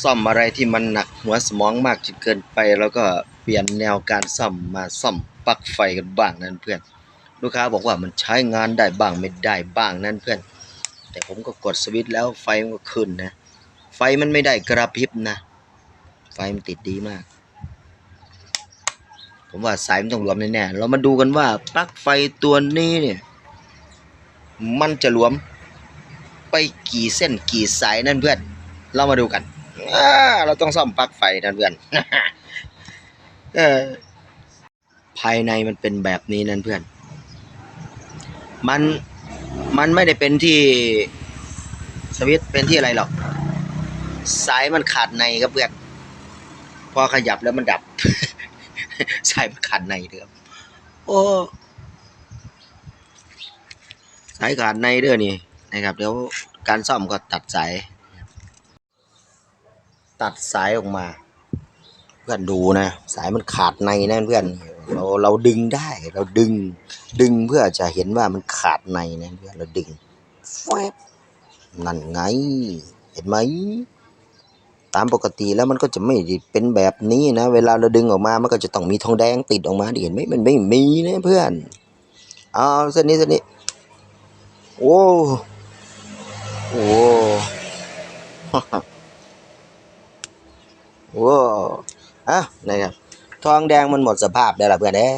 ซ่อมอะไรที่มันหนักหัวสมองมากจนเกินไป แล้วก็เปลี่ยนแนวการซ่อมมาซ่อมปลั๊กไฟกันบ้างนั่นเพื่อน ลูกค้าบอกว่ามันใช้งานได้บ้างไม่ได้บ้างนั่นเพื่อน แต่ผมก็กดสวิตช์แล้วไฟมันก็ขึ้นนะ ไฟมันไม่ได้กระพริบนะ ไฟมันติดดีมาก ผมว่าสายมันต้องหลวมแน่ๆเรามาดูกันว่าปลั๊กไฟตัวนี้เนี่ยมันจะหลวมไปกี่เส้นกี่สายนั่นเพื่อน เรามาดูกัน เราต้องซ่อมปลั๊กไฟนั่นเพื่อนภายในมันเป็นแบบนี้นั่นเพื่อน มันมันไม่ได้เป็นที่สวิตเป็นที่อะไรหรอก สายมันขาดในครับเพื่อน พอขยับแล้วมันดับ สายมันขาดในเด้อโอ้สายขาดในเด้อนี่นะครับ เดี๋ยวการซ่อมก็ตัดสาย ตัดสายออกมา เพื่อนดูนะ สายมันขาดในนะเพื่อนเราเราดึงได้เราดึง ดึงเพื่อจะเห็นว่ามันขาดในนะเพื่อนเราดึงแฟบนั่นไง เห็นไหมตามปกติแล้วมันก็จะไม่เป็นแบบนี้นะ เวลาเราดึงออกมามันก็จะต้องมีทองแดงติดออกมาเห็นไหมมันไม่มีนะเพื่อนเอาเส้นนี้เส้นนี้โอ้โอ้ โอ้อะนะครับทองแดงมันหมดสภาพได้ละเพื่อนเอ้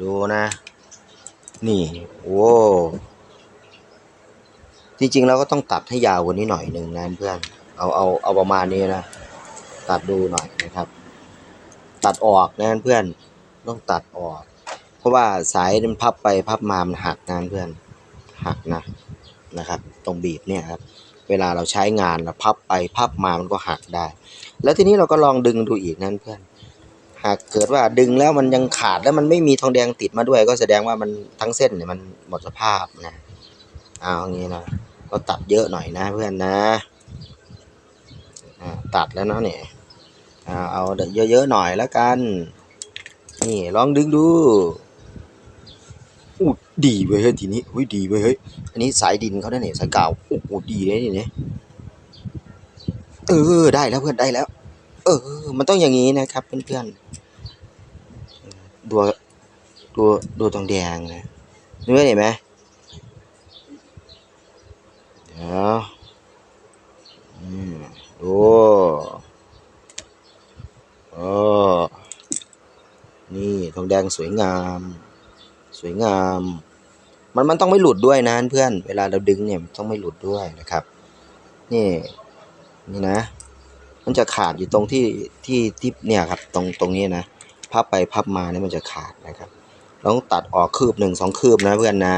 ดูนะ นี่โอ้จริงๆเราก็ต้องตัดให้ยาวกว่านี้หน่อยหนึ่งนะเพื่อน เอาเอาเอาประมาณนี้นะ ตัดดูหน่อยนะครับ ตัดออกนะเพื่อน ต้องตัดออก เพราะว่าสายมันพับไปพับมามันหักนะเพื่อน หักนะนะครับ ตรงบีบเนี่ยครับ เวลาเราใช้งานเราพับไปพับมามันก็หักได้ แล้วทีนี้เราก็ลองดึงดูอีกนั่นเพื่อน หากเกิดว่าดึงแล้วมันยังขาดแล้วมันไม่มีทองแดงติดมาด้วย ก็แสดงว่ามันทั้งเส้นเนี่ยมันหมดสภาพนะเอาอย่างนี้นะก็ตัดเยอะหน่อยนะเพื่อนนะอ่าตัดแล้วเนาะเนี่ยเอาเอาเยอะๆหน่อยแล้วกัน นี่ลองดึงดู ดีเว้ยเฮ้ยทีนี้อุ้ยดีเว้ยเฮ้ยอันนี้สายดินเขาได้เนี่ยสายเก่าโอ้โหดีเลยนี่เนี่ยเออได้แล้วเพื่อนได้แล้ว เออ มันต้องอย่างนี้นะครับเพื่อนๆดูดูดูตรงแดงนะนี่เห็นไหมเดี๋ยวดูโอ้นี่ทองแดงสวยงาม สวยงาม มันมันต้องไม่หลุดด้วยนะเพื่อน เวลาเราดึงเนี่ยมันต้องไม่หลุดด้วยนะครับ นี่นี่นะ มันจะขาดอยู่ตรงที่ที่ที่เนี่ยครับตรงตรงนี้นะพับไปพับมาเนี่ยมันจะขาดนะครับเราต้องตัดออกคืบหนึ่งสองคืบนะเพื่อนนะ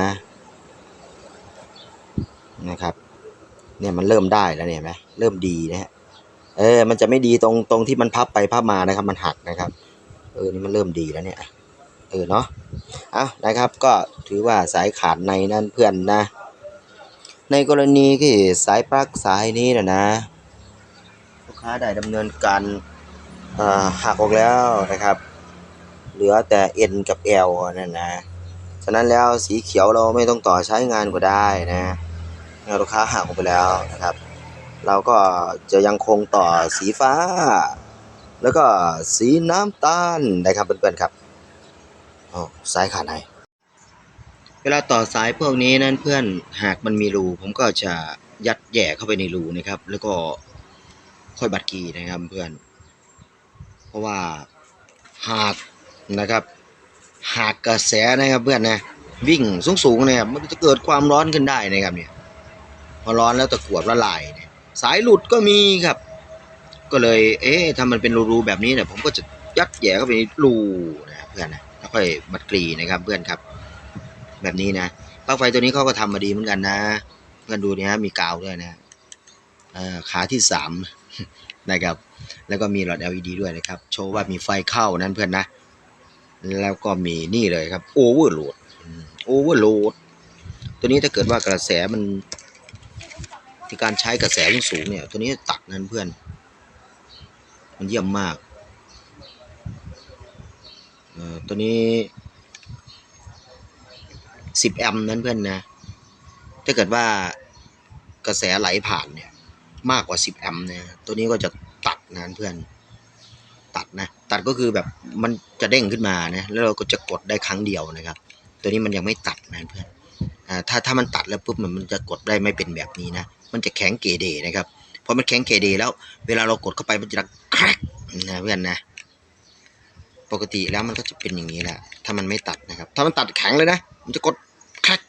นะครับ เนี่ยมันเริ่มได้แล้วเนี่ยไหมเริ่มดีนะฮะเออ มันจะไม่ดีตรงตรงที่มันพับไปพับมานะครับ มันหักนะครับ เออ นี่มันเริ่มดีแล้วเนี่ย เออเนาะเอานะครับก็ถือว่าสายขาดในนั่นเพื่อนนะ ในกรณีที่สายปลั๊กสายนี้นะนะลูกค้าได้ดำเนินการหักออกแล้วนะครับ เหลือแต่ N กับ L นั่นนะฉะนั้นแล้วสีเขียวเราไม่ต้องต่อใช้งานก็ได้นะลูกค้าหักออกไปแล้วนะครับ เราก็จะยังคงต่อสีฟ้า แล้วก็สีน้ำตาลนะครับเพื่อนๆครับ อ๋อสายขาดในเวลาต่อสายพวกนี้นั้นเพื่อนหากมันมีรูผมก็จะยัดแย่เข้าไปในรูนะครับ แล้วก็ค่อยบัดกีนะครับเพื่อน เพราะว่าหากนะครับ หากกระแสนะครับเพื่อนนะวิ่งสูงๆเนี่ยมันจะเกิดความร้อนขึ้นได้นะครับเนี่ยพอร้อนแล้วตะกวดละลายสายหลุดก็มีครับ ก็เลย เอ๊ะถ้ามันเป็นรูๆแบบนี้เนี่ยผมก็จะยัดแย่เข้าไปในรูนะเพื่อนนะ แล้วค่อยบัดกรีนะครับเพื่อนครับ แบบนี้นะปลั๊กไฟตัวนี้เขาก็ทำมาดีเหมือนกันนะเพื่อนดูเนี่ยมีกาวด้วยนะขาที่สามนะครับ แล้วก็มีหลอด LED ด้วยนะครับ โชว์ว่ามีไฟเข้านั้นเพื่อนนะ แล้วก็มีนี่เลยครับโอเวอร์โหลดโอเวอร์โหลดตัวนี้ถ้าเกิดว่ากระแสมันที่การใช้กระแสสูงเนี่ย ตัวนี้ตัดนั้นเพื่อน มันเยี่ยมมาก เอ่อ ตัวนี้สิบแอมป์นั้นเพื่อนนะ ถ้าเกิดว่ากระแสไหลผ่านเนี่ย มากกว่า10แอมป์เนี่ย ตัวนี้ก็จะตัดนะเพื่อน ตัดนะ ตัดก็คือแบบมันจะเด้งขึ้นมานะ แล้วเราก็จะกดได้ครั้งเดียวนะครับ ตัวนี้มันยังไม่ตัดนะเพื่อน อ่า ถ้าถ้ามันตัดแล้วปุ๊บมันมันจะกดได้ไม่เป็นแบบนี้นะ มันจะแข็งเกเดนะครับพอมันแข็งเกเดแล้ว เวลาเรากดเข้าไปมันจะดังแครกนะเพื่อนนะ ปกติแล้วมันก็จะเป็นอย่างนี้แหละ ถ้ามันไม่ตัดนะครับ ถ้ามันตัดแข็งเลยนะ มันจะกดแครก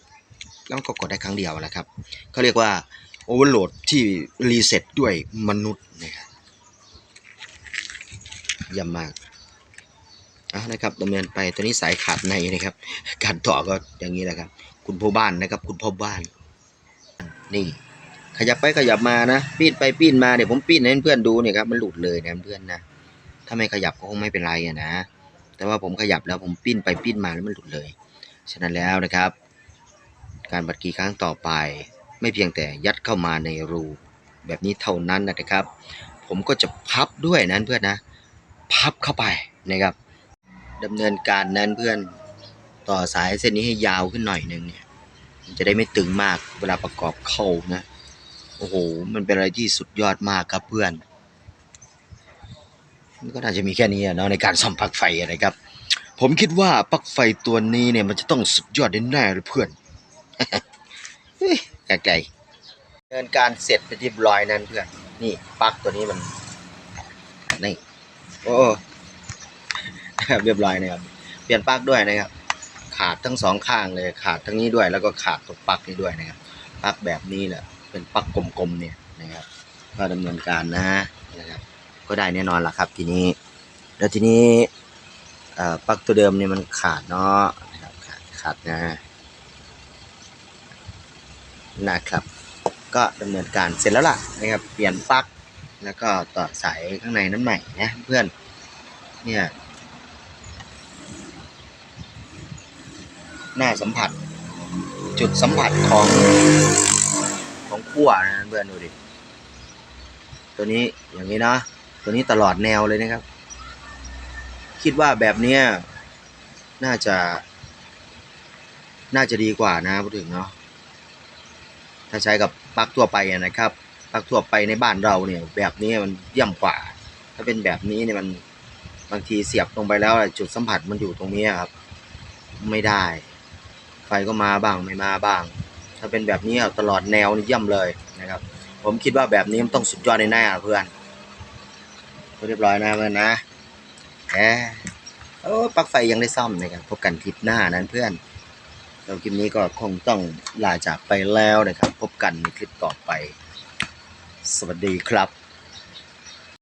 แล้วมันก็กดได้ครั้งเดียวแหละครับเขาเรียกว่าโอเวอร์โหลดที่รีเซ็ตด้วยมนุษย์นะครับเยี่ยมมากเอานะครับดำเนินไปตัวนี้สายขาดในนะครับ การต่อก็อย่างนี้แหละครับ คุณพ่อบ้านนะครับ คุณพ่อบ้าน นี่ ขยับไปขยับมานะปีนไปปีนมาเดี๋ยวผมปีนให้เพื่อนดูเนี่ยครับมันหลุดเลยนะเพื่อนนะ ถ้าไม่ขยับก็คงไม่เป็นไรอะนะ แต่ว่าผมขยับแล้วผมปิ้นไปปิ้นมาแล้วมันหลุดเลย ฉะนั้นแล้วนะครับ การบัดกีครั้งต่อไป ไม่เพียงแต่ยัดเข้ามาในรูแบบนี้เท่านั้นนะครับ ผมก็จะพับด้วยนั้นเพื่อนนะ พับเข้าไปนะครับดำเนินการนั้นเพื่อนต่อสายเส้นนี้ให้ยาวขึ้นหน่อยนึงเนี่ยมันจะได้ไม่ตึงมากเวลาประกอบเข้านะ โอ้โห มันเป็นอะไรที่สุดยอดมากครับเพื่อน ก็น่าจะมีแค่นี้เนาะในการซ่อมปลั๊กไฟอะนะครับ ผมคิดว่าปลั๊กไฟตัวนี้เนี่ยมันจะต้องสุดยอดแน่เลยเพื่อนเฮ้ยไกลๆเดินการเสร็จไปที่เรียบร้อยนั้นเพื่อนนี่ปลั๊กตัวนี้มันนี่โอ้เรียบร้อยนะครับเปลี่ยนปลั๊กด้วยนะครับ ขาดทั้งสองข้างเลยขาดทั้งนี้ด้วย แล้วก็ขาดตัวปลั๊กนี้ด้วยนะครับปลั๊กแบบนี้แหละเป็นปลั๊กกลมๆเนี่ยนะครับก็ดำเนินการนะนะครับ ก็ได้แน่นอนล่ะครับ ทีนี้ แล้วทีนี้ปลั๊กตัวเดิมเนี่ยมันขาดเนาะนะครับขาดขาดนะนะครับ ก็ดำเนินการเสร็จแล้วล่ะนะครับ เปลี่ยนปลั๊กแล้วก็ต่อสายข้างในนั้นใหม่นะเพื่อนเนี่ยหน้าสัมผัส จุดสัมผัสของของขั้วนะเพื่อนดูดิ ตัวนี้อย่างนี้นะ ตัวนี้ตลอดแนวเลยนะครับ คิดว่าแบบเนี้ยน่าจะ น่าจะดีกว่านะพูดถึงเนาะถ้าใช้กับปลั๊กทั่วไปนะครับปลั๊กทั่วไปในบ้านเราเนี่ยแบบนี้มันเยี่ยมกว่า ถ้าเป็นแบบนี้เนี่ยมันบางทีเสียบลงไปแล้วจุดสัมผัสมันอยู่ตรงนี้ครับ ไม่ได้ ไฟก็มาบ้างไม่มาบ้าง ถ้าเป็นแบบนี้ตลอดแนวนี่เยี่ยมเลยนะครับ ผมคิดว่าแบบนี้มันต้องสุดยอดแน่ๆเพื่อน เรียบร้อยนะเพื่อนนะแหมโอ้ปลั๊กไฟยังได้ซ่อมนะครับพบกันคลิปหน้านั้นเพื่อนแล้วคลิปนี้ก็คงต้องลาจากไปแล้วนะครับ พบกันในคลิปต่อไป สวัสดีครับ